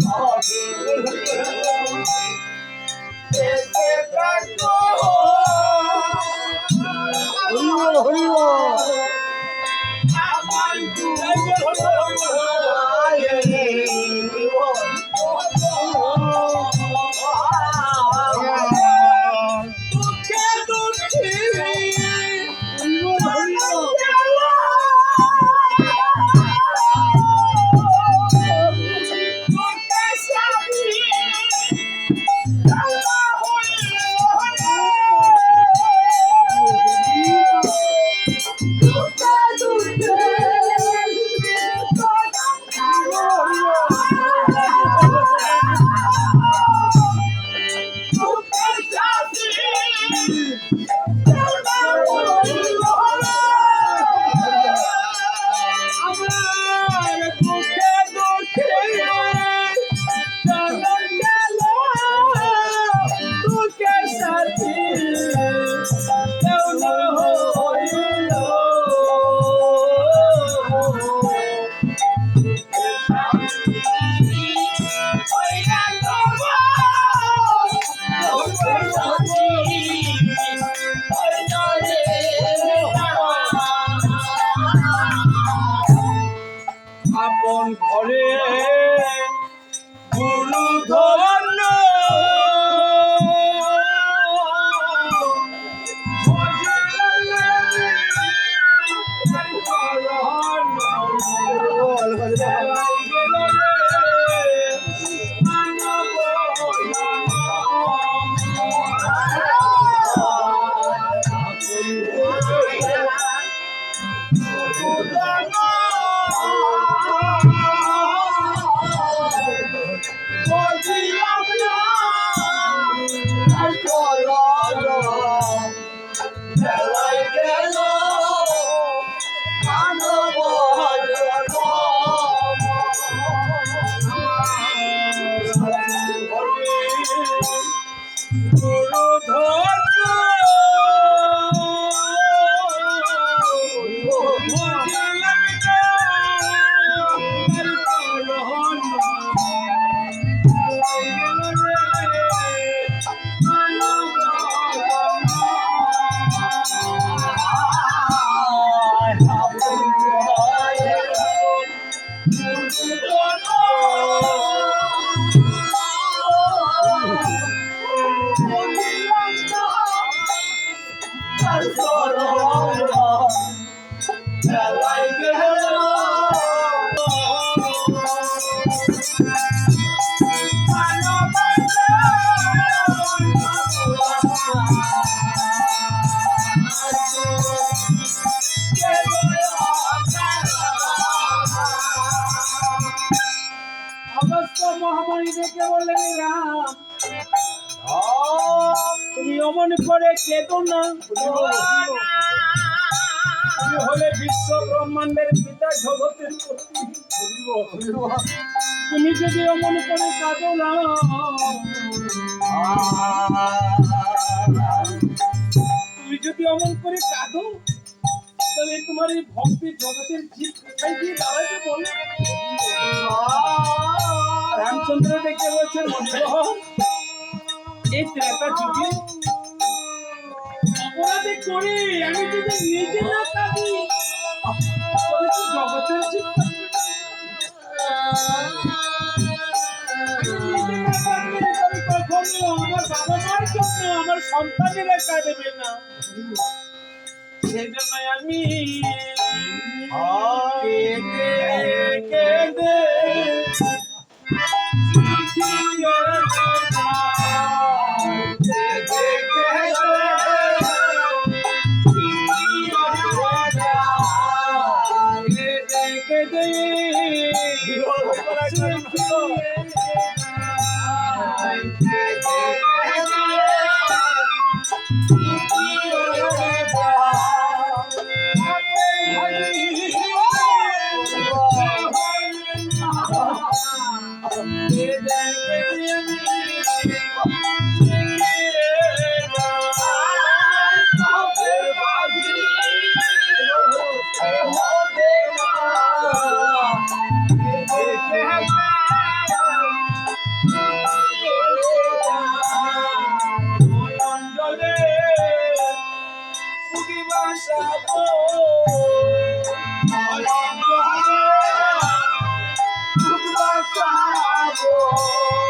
Yeah. Tudo, tudo, tudo. ঘরে দেখে বললেন রাম তুমি অমন করে কেঁদো না। হলে বিশ্ব ব্রহ্মাণ্ডের পিতা জগতের তুমি যদি অমন করে কাঁদো না, তুমি যদি অমন করে কাঁদো, তাহলে তোমার এই ভক্তি জগতের জীব কোথায় গিয়ে দাঁড়াবে বলো? রামচন্দ্র দেখে বলছেন এই ত্রেতা যুগে অপরাধে করে আমি যদি নিজে না কাঁদি তবে তো জগতের আমার সন্তানেরা কাঁদবে না। সেজন্য আমি Thank you. 我.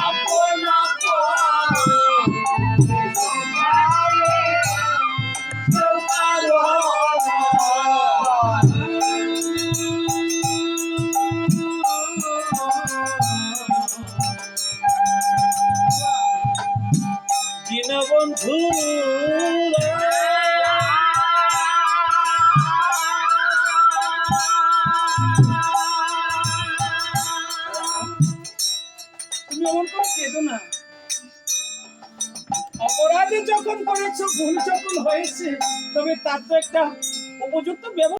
অপরাধী যখন করেছ ভুল যখন হয়েছে তবে তার তো একটা উপযুক্ত ব্যবস্থা